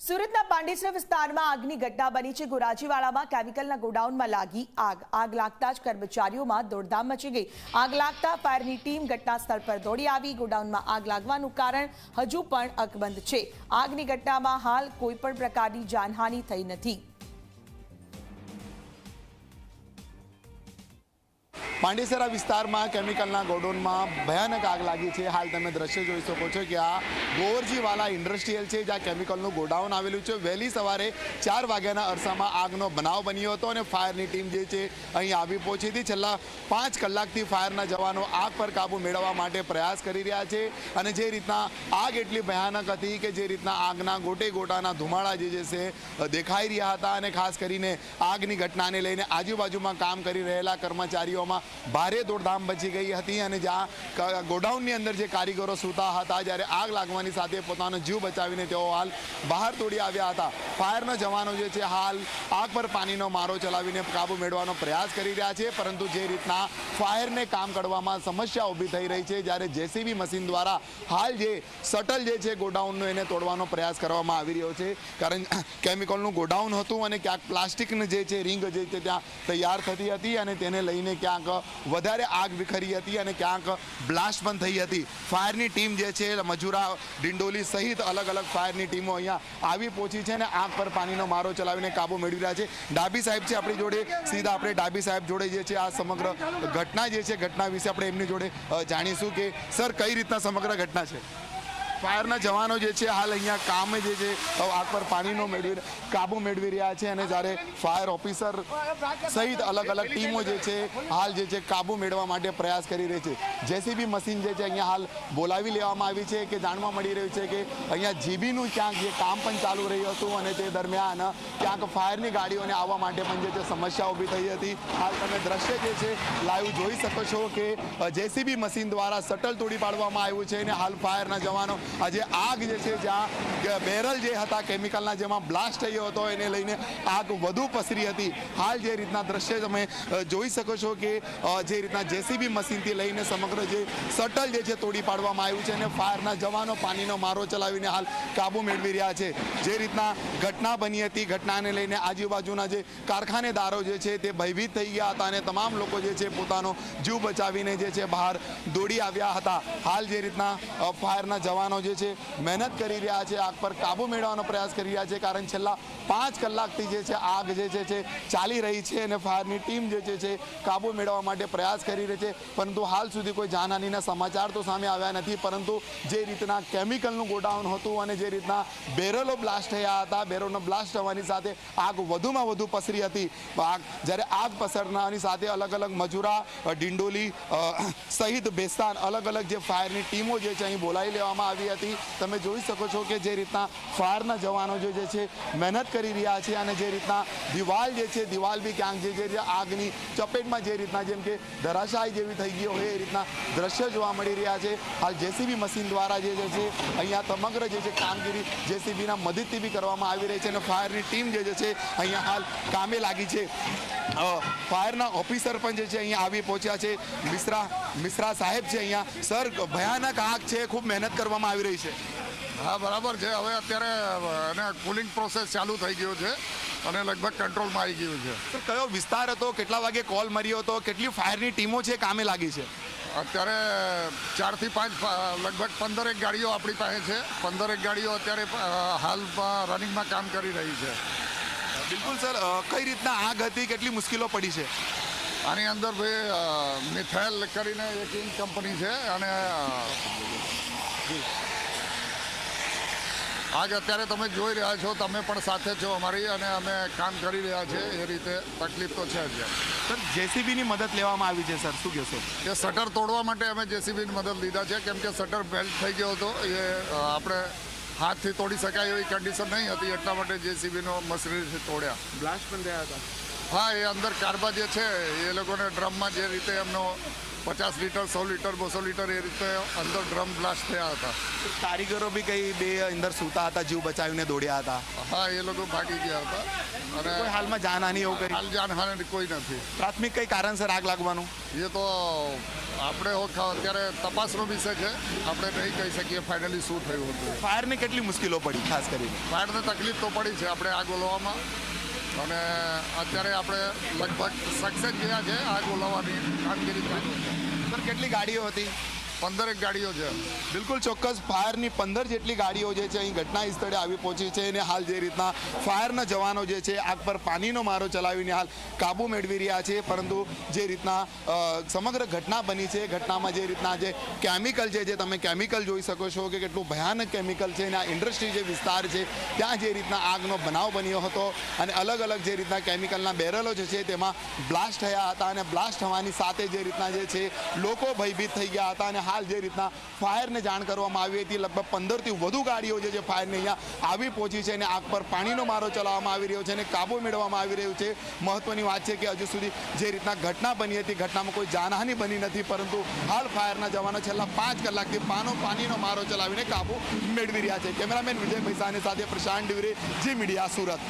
સુરતના પાંડેસરા વિસ્તારમાં આગની ઘટના બની છે. ગોરાજીવાડામાં કેમિકલના ગોડાઉનમાં લાગી આગ. આગ લાગતા જ કર્મચારીઓમાં દોડધામ મચી ગઈ. આગ લાગતા ફાયરની ટીમ ઘટના સ્થળ પર દોડી આવી. ગોડાઉનમાં આગ લાગવાનું કારણ હજુ પણ અકબંધ છે. આગની ઘટનામાં હાલ કોઈ પણ પ્રકારની જાનહાનિ થઈ નથી. પાંડેસરા વિસ્તારમાં કેમિકલના ગોડાઉનમાં ભયાનક આગ લાગી છે. હાલ તમે દ્રશ્ય જોઈ શકો છો કે આ ગોવરજીવાલા ઇન્ડસ્ટ્રીયલ છે, જ્યાં કેમિકલનું ગોડાઉન આવેલું છે. વહેલી સવારે ચાર વાગ્યાના અરસામાં આગનો બનાવ બન્યો હતો અને ફાયરની ટીમ જે છે અહીં આવી પહોંચી હતી. છેલ્લા પાંચ કલાકથી ફાયરના જવાનો આગ પર કાબુ મેળવવા માટે પ્રયાસ કરી રહ્યા છે અને જે રીતના આગ એટલી ભયાનક હતી કે જે રીતના આગના ગોટે ગોટાના ધુમાડા જે છે દેખાઈ રહ્યા હતા અને ખાસ કરીને આગની ઘટનાને લઈને આજુબાજુમાં કામ કરી રહેલા કર્મચારીઓમાં ભારે દોડધામ બચી ગઈ હતી અને જ્યાં ગોડાઉનની અંદર જે કારીગરો સૂતા હતા, જ્યારે આગ લાગવાની સાથે પોતાનો જીવ બચાવીને તેઓ હાલ બહાર તોડી આવ્યા હતા. ફાયરના જવાનો જે છે, હાલ આગ પર પાણીનો મારો ચલાવીને કાબુ મેળવવાનો પ્રયાસ કરી રહ્યા છે, પરંતુ જે રીતના ફાયરને કામ કરવામાં સમસ્યા ઊભી થઈ રહી છે, જ્યારે જેસીબી મશીન દ્વારા હાલ જે શટલ જે છે, ગોડાઉનનો એને તોડવાનો પ્રયાસ કરવામાં આવી રહ્યો છે. કારણ કેમિકલનું ગોડાઉન હતું અને ક્યાંક પ્લાસ્ટિકની જે છે, રિંગ જે છે, ત્યાં તૈયાર થતી હતી અને તેને લઈને ક્યાંક વધારે આગ વિખરી હતી અને ક્યાંક બ્લાસ્ટ પણ થઈ હતી. ફાયરની ટીમ જે છે, મજૂરા, ડિંડોલી સહિત અલગ અલગ ફાયરની ટીમો અહીંયા આવી પહોંચી છે અને આગ પર પાણીનો મારો ચલાવીને કાબુ મેળવી રહ્યા છે. ડાબી સાહેબ છે આપણી જોડે. સીધા આપણે ડાબી સાહેબ જોડે જે છે આ સમગ્ર ઘટના જે છે, ઘટના વિશે આપણે એમની જોડે જાણીશું કે, સર, કઈ રીતના સમગ્ર ઘટના છે? ફાયરના જવાનો જે છે, હાલ અહીંયા કામે જે છે, આગ પર પાણીનો મેળવી કાબુ મેળવી રહ્યા છે અને જ્યારે ફાયર ઓફિસર સહિત અલગ અલગ ટીમો જે છે, હાલ જે છે, કાબુ મેળવવા માટે પ્રયાસ કરી રહી છે. જેસીબી મશીન જે છે, અહીંયા હાલ બોલાવી લેવામાં આવી છે કે જાણવા મળી રહ્યું છે કે અહીંયા જીબીનું ક્યાંક જે કામ પણ ચાલુ રહ્યું હતું અને તે દરમિયાન ક્યાંક ફાયરની ગાડીઓને આવવા માટે પણ જે છે, સમસ્યા ઊભી થઈ હતી. હાલ તમે દ્રશ્ય જે છે લાઈવ જોઈ શકો છો કે જેસીબી મશીન દ્વારા શટલ તોડી પાડવામાં આવ્યું છે અને હાલ ફાયરના જવાનો આજે આગ જે છે, જ્યાં બેરલ જે હતા કેમિકલના જેમાં બ્લાસ્ટ થયો હતો, એને લઈને આગ વધુ પસરી હતી. હાલ જે રીતના દ્રશ્ય તમે જોઈ શકો છો કે જે રીતના જેસીબી મશીનથી લઈને સમગ્ર જે શટલ જે છે, તોડી પાડવામાં આવ્યું છે અને ફાયરના જવાનો પાણીનો મારો ચલાવીને હાલ કાબુ મેળવી રહ્યા છે. જે રીતના ઘટના બની હતી, ઘટનાને લઈને આજુબાજુના જે કારખાનેદારો જે છે, તે ભયભીત થઈ ગયા હતા અને તમામ લોકો જે છે, પોતાનો જીવ બચાવીને જે છે, બહાર દોડી આવ્યા હતા. હાલ જે રીતના ફાયરના જવાનો જે છે, મહેનત કરી રહ્યા છે, આગ પર કાબુ મેળવવાનો પ્રયાસ કરી રહ્યા છે, કારણ છેલ્લા પાંચ કલાકથી જે છે, આગ જે છે ચાલી રહી છે અને ફાયરની ટીમ જે છે કાબુ મેળવવા માટે પ્રયાસ કરી રહી છે. પરંતુ હાલ સુધી કોઈ જાનહાનિના સમાચાર તો સામે આવ્યા નથી, પરંતુ જે રીતના કેમિકલનું ગોડાઉન હતું અને જે રીતના બેરલો બ્લાસ્ટ થયા હતા, બેરલનો બ્લાસ્ટ થવાની સાથે આગ વધુમાં વધુ પસરી હતી. આગ જ્યારે આગ પસરનારની સાથે અલગ અલગ મજૂરા ડિંડોલી સહિત બેસ્તાન અલગ અલગ જે ફાયરની ટીમો જે છે, અહીં બોલાવી લેવામાં આવી હતી. તમે જોઈ શકો છો કે જે રીતના ફાયરના જવાનો જે છે મહેનત કરી રહ્યા છે અને જે રીતના દિવાલ જે છે, દિવાલ બી ક્યાંક જે આગની ચપેટમાં જે રીતના જેમ કે ધરાશાય જેવી થઈ ગઈ હોય એ રીતના દ્રશ્ય જોવા મળી રહ્યા છે. હાલ જેસીબી મશીન દ્વારા જે છે અહીંયા સમગ્ર જે છે કામગીરી જેસીબીના મદદથી બી કરવામાં આવી રહી છે અને ફાયરની ટીમ જે છે અહીંયા હાલ કામે લાગી છે. ફાયરના ઓફિસર પણ જે છે અહીંયા આવી પહોંચ્યા છે. મિશ્રા મિશ્રા સાહેબ છે અહીંયા. સર, ભયાનક આગ છે. ખૂબ મહેનત કરવામાં આવી રહી છે. હા બરાબર છે. હવે અત્યારે એને કુલિંગ પ્રોસેસ ચાલુ થઈ ગયો છે અને લગભગ કંટ્રોલમાં આવી ગયું છે. કયો વિસ્તાર હતો? કેટલા વાગે કોલ મર્યો હતો? કેટલી ફાયરની ટીમો છે? કામે લાગી છે? અત્યારે ચારથી પાંચ લગભગ લગભગ પંદરેક ગાડીઓ આપણી પાસે છે. પંદરેક ગાડીઓ અત્યારે હાલમાં રનિંગમાં કામ કરી રહી છે. બિલકુલ સર. કઈ રીતના આગ હતી? કેટલી મુશ્કેલો પડી છે? આની અંદર ભાઈ મિથેલ કરીને એક કંપની છે અને આજ અત્યારે તમે જોઈ રહ્યા છો તમે પણ સાથે છો અમારી અને અમે કામ કરી રહ્યા છે એ રીતે તકલીફ તો છે જ. સર જેસીબીની મદદ લેવામાં આવી છે સર. શું કહેશો? એ શટર તોડવા માટે અમે જેસીબીની મદદ લીધા છે કેમ કે શટર બેલ્ટ થઈ ગયો હતો એ આપણે હાથથી તોડી શકાય એવી કન્ડિશન નહીં હતી એટલા માટે જેસીબીનો મશીનરીથી તોડ્યા. બ્લાસ્ટ પણ થયા હતા. હા એ અંદર કારબા જે છે એ લોકોને ડ્રમમાં જે રીતે એમનો પચાસ લીટર સો લીટર બસો લીટર એ રીતે અંદર ડ્રમ બ્લાસ્ટ થયા હતા. કારીગરો બી કઈ બે અંદર સૂતા હતા જીવ બચાવીને દોડ્યા હતા? હા એ લોકો ભાગી ગયા હતા. કોઈ અને હાલમાં જાનહાની એવું કરી? હાલ જાનહાની કોઈ નથી. પ્રાથમિક કઈ કારણસર આગ લાગવાનું? એ તો આપણે અત્યારે તપાસનો વિષય છે. આપણે નહીં કહી શકીએ ફાઇનલી શું થયું હતું. ફાયરને કેટલી મુશ્કેલીઓ પડી ખાસ કરીને? ફાયરને તકલીફ તો પડી છે આપણે આગ ઓલવામાં. અને અત્યારે આપણે લગભગ સક્સેસ ગયા છે આગ ઓલવવાની કામગીરી કેટલી ગાડીઓ હતી? પંદરેક ગાડીઓ છે. બિલકુલ ચોક્કસ ફાયરની પંદર જેટલી ગાડીઓ જે છે, અહીં ઘટના સ્થળે આવી પહોંચી છે અને હાલ જે રીતના ફાયરના જવાનો જે છે, આગ પર પાણીનો મારો ચલાવીને હાલ કાબુ મેળવી રહ્યા છે. પરંતુ જે રીતના સમગ્ર ઘટના બની છે. ઘટનામાં જે રીતના જે કેમિકલ છે, જે તમે કેમિકલ જોઈ શકો છો કે કેટલું ભયાનક કેમિકલ છે અને આ ઇન્ડસ્ટ્રી જે વિસ્તાર છે, ત્યાં જે રીતના આગનો બનાવ બન્યો હતો અને અલગ અલગ જે રીતના કેમિકલના બેરલો જે છે, તેમાં બ્લાસ્ટ થયા હતા અને બ્લાસ્ટ થવાની સાથે જે રીતના જે છે, લોકો ભયભીત થઈ ગયા હતા અને હાલ જે રીતના ફાયરને જાણ કરવામાં આવી હતી, લગભગ પંદરથી વધુ ગાડીઓ જે છે ફાયરને અહીંયા આવી પહોંચી છે અને આગ પર પાણીનો મારો ચલાવવામાં આવી રહ્યો છે અને કાબુ મેળવવામાં આવી રહ્યું છે. મહત્વની વાત છે કે હજુ સુધી જે રીતના ઘટના બની હતી, ઘટનામાં કોઈ જાનહાની બની નથી, પરંતુ હાલ ફાયરના જવાનો છેલ્લા પાંચ કલાકથી પાનો પાણીનો મારો ચલાવીને કાબુ મેળવી રહ્યા છે. કેમેરામેન વિજય પૈસાની સાથે પ્રશાંત ડિવરે, જી મીડિયા સુરત.